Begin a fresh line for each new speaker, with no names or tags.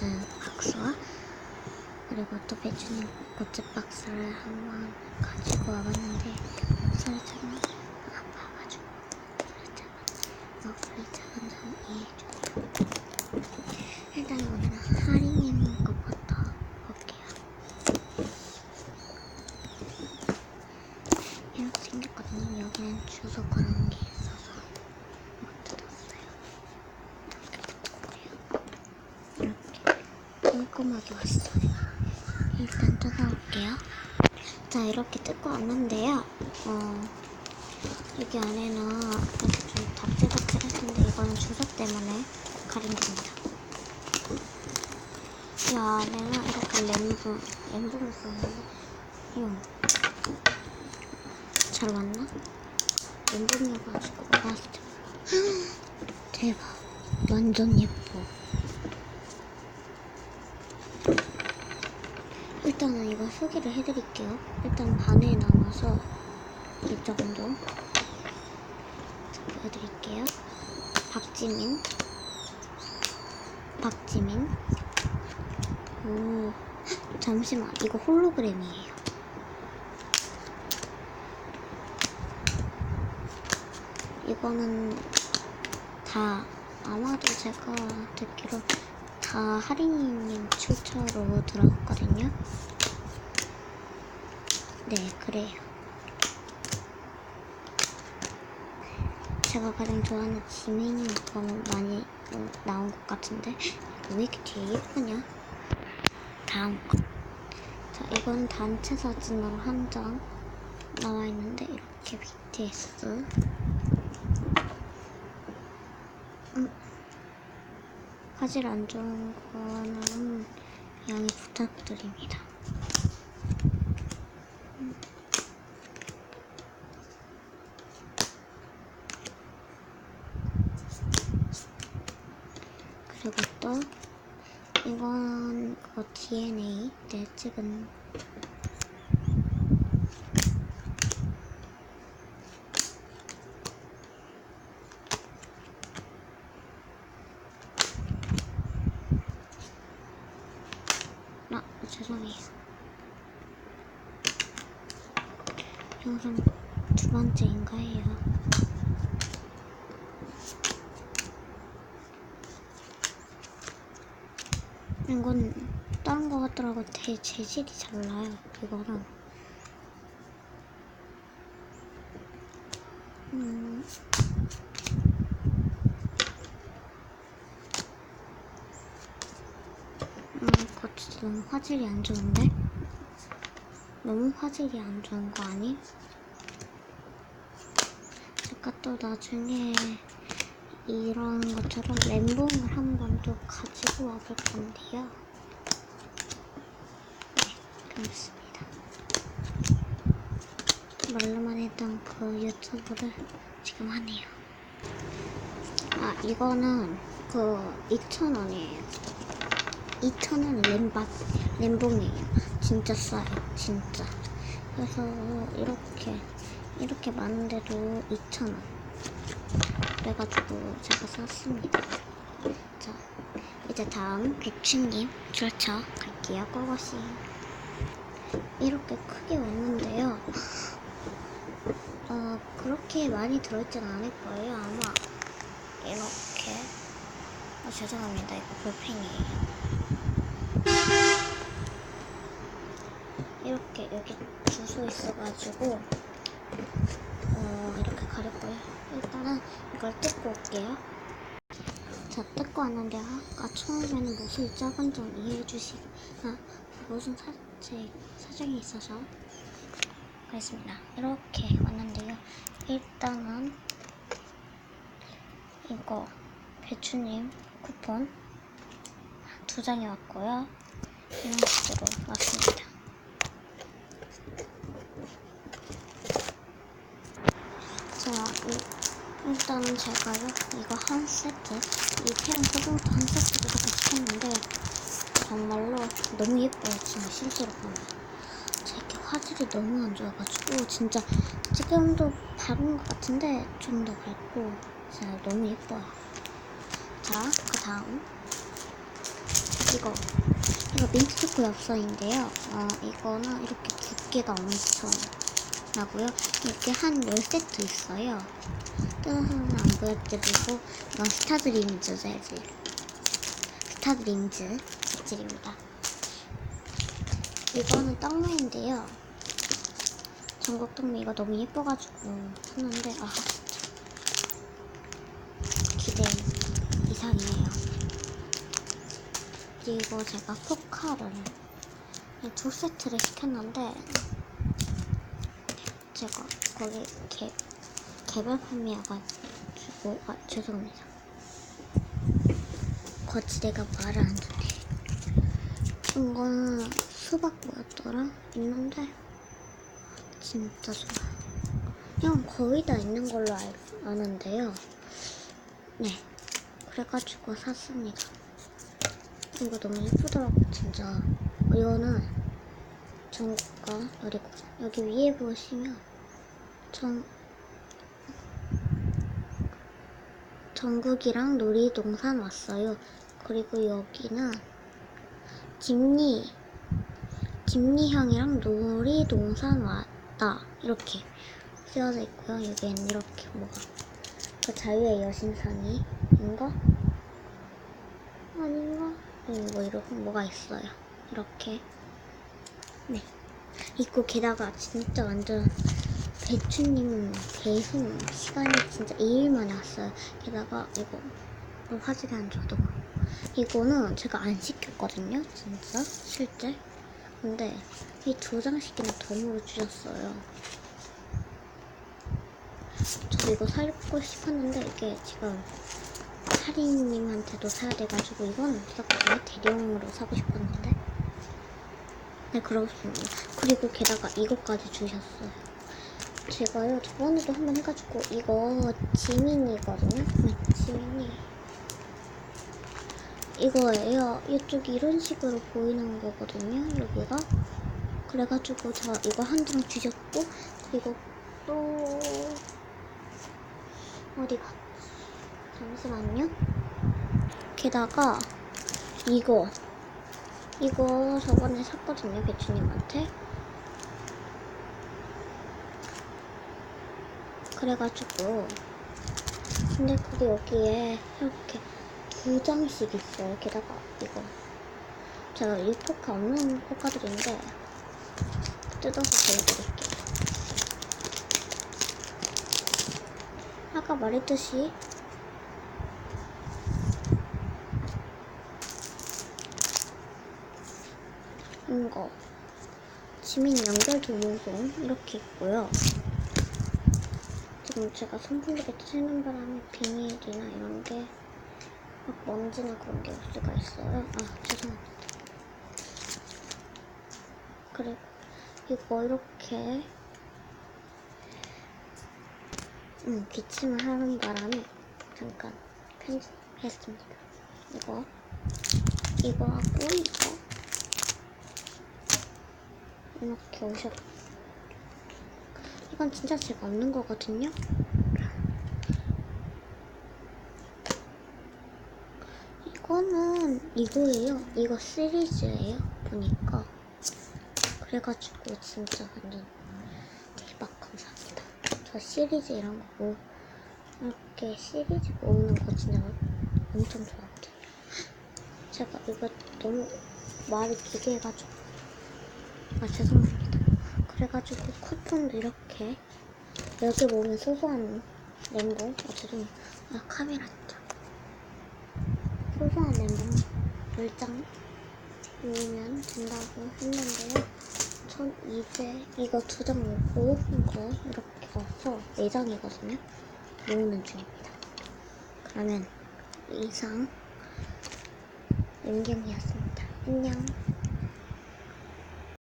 굿즈 박스와 그리고 또 배추님 굿즈 박스를 한 번 가지고 와봤는데 설정이 아파가지고 설정은 어, 설정은 좀 이해해주세요. 일단 오늘은 하리님 것부터 볼게요 이렇게 생겼거든요 여기는 주소 그런 게 있어서 못 뜯었어요 이렇게 꼼꼼하게 왔어요. 일단 뜯어 볼게요. 자, 이렇게 뜯고 왔는데요. 어, 여기 안에는 이렇게 좀 답지답지했는데 이거는 주소 때문에 가린 겁니다. 이 안에는 이렇게 램붕, 램붕을 썼는데, 이거 잘 왔나? 봤을 때 대박, 완전 예뻐. 일단은 이거 소개를 해드릴게요. 일단 반에 나눠서 이 정도 자, 보여드릴게요. 박지민, 박지민. 오, 잠시만 이거 홀로그램이에요. 이거는 다 아마도 제가 듣기로 다 하리님 출처로 들어갔거든요. 네, 그래요. 제가 가장 좋아하는 지민이 거는 많이 어, 나온 것 같은데 왜 이렇게 뒤에 예쁘냐? 다음 거. 자, 이건 단체 사진으로 한 장 나와 있는데 이렇게 BTS. 화질 안 좋은 거는 양해 부탁드립니다. 음. 그리고 또 이건 그 DNA 때 찍은 아, 죄송해요. 영상 두 번째인가 해요. 이건 다른 거 같더라고. 되 재질이 잘 나요. 이거랑. 음. 음, 이거 진짜 너무 화질이 안 좋은데? 너무 화질이 안 좋은 거 아니? 또 나중에 이런 것처럼 멘붕을 한번 또 가지고 와볼 건데요. 네, 그렇습니다. 말로만 했던 그 유튜브를 지금 하네요. 아, 이거는 그 2,000원이에요. 2,000원 램밥, 램봉이에요. 진짜 싸요, 진짜. 그래서 이렇게, 이렇게 많은데도 2,000원. 그래가지고 제가 샀습니다. 자, 이제 다음 백춘님 그렇죠 갈게요 꼬고씨. 이렇게 크게 왔는데요. 어 그렇게 많이 들어있진 않을 거예요 아마. 이렇게. 아, 죄송합니다. 이거 볼펜이에요. 이렇게 여기 주소 있어가지고 어 이렇게 거예요 일단은 이걸 뜯고 올게요 자, 뜯고 왔는데 아까 처음에는 모습이 작은 점 이해해 주시기 아, 무슨 사 제, 사정이 있어서 그랬습니다. 이렇게 왔는데요. 일단은 이거 배추님 쿠폰 두 장이 왔고요. 이런 식으로 왔습니다. 자, 이, 일단은 제가요, 이거 한 세트, 이 펜 소금도 한 세트 이렇게 시켰는데, 정말로 너무 예뻐요, 진짜 실제로 보면. 자, 이렇게 화질이 너무 안 좋아가지고, 진짜 지금도 밝은 것 같은데, 좀 더 밝고, 진짜 너무 예뻐요. 자, 그 다음. 이거 이거 민트 초코 엽서인데요. 어, 이거는 이렇게 두께가 엄청 나고요. 이렇게 한 10세트 있어요. 뜯어서는 안 보여드리고 이건 스타드림즈 재질 스타드림즈 재질입니다. 이거는 떡메인데요. 전국 떡메 이거 너무 예뻐가지고 샀는데 아 기대 이상이에요. 그리고 제가 포카를 두 세트를 시켰는데 거기 개, 개별 판매여가지고 아 죄송합니다. 거치대가 말을 안 듣네. 이거는 수박 뭐였더라? 있는데 진짜 좋아. 그냥 거의 다 있는 걸로 알, 아는데요. 네. 그래가지고 샀습니다. 이거 너무 예쁘더라고 진짜. 이거는 전국과 여기 위에 보시면 전 전국이랑 놀이동산 왔어요. 그리고 여기는 김리 김리향이랑 놀이동산 왔다 이렇게 쓰여져 있고요. 여기에는 이렇게 뭐가 그 자유의 여신상이 인가 아닌가 네, 뭐 이렇게 뭐가 있어요. 이렇게 네 있고 게다가 진짜 완전 배추님 배송 시간이 진짜 2일 만에 왔어요. 게다가 이거 뭐 화질이 안 좋아도 이거는 제가 안 시켰거든요. 진짜 실제. 근데 이 두 장씩이나 덤으로 주셨어요. 저 이거 사고 싶었는데 이게 지금 사리님한테도 사야 돼가지고 이건 없었거든요. 대령으로 사고 싶었는데. 네 그렇습니다. 그리고 게다가 이것까지 주셨어요. 제가요 저번에도 한번 해가지고 이거 지민이거든요. 네, 지민이 이거예요. 이쪽이 이런 식으로 보이는 거거든요. 여기가 그래가지고 저 이거 한장 주셨고 그리고 또 어디 갔지? 잠시만요. 게다가 이거 이거 저번에 샀거든요 배추님한테. 그래가지고 근데 그게 여기에 이렇게 두 장씩 있어요. 게다가 이거 제가 이 포카 없는 포카들인데 뜯어서 보여드릴게요. 아까 말했듯이 이거 지민 연결 동영상 이렇게 있고요. 지금 제가 선풍기를 트는 바람에 비닐이나 이런 게 막 먼지나 그런 게 올 수가 있어요. 아 죄송합니다. 그리고 이거 이렇게 음, 기침을 하는 바람에 잠깐 편집했습니다. 이거 이거 하고 이거 이렇게 오셨. 이건 진짜 제가 없는 거거든요. 이거는 이거예요. 이거 시리즈예요. 보니까 그래가지고 진짜 완전 대박 감사합니다. 저 시리즈 이런 거 모, 이렇게 시리즈 모으는 거 진짜 엄청 좋아하거든요. 제가 이거 너무 말이 길게 해가지고 아 죄송합니다. 그래가지고 쿠폰도 이렇게 여기 보면 소소한 아 죄송해요. 아 카메라 진짜 소소한 멘붕 10장 모으면 된다고 했는데요. 전 이제 이거 두 장 모으고 이거 이렇게 와서 4장이거든요. 모으는 중입니다. 그러면 이상 윤경이었습니다. 안녕.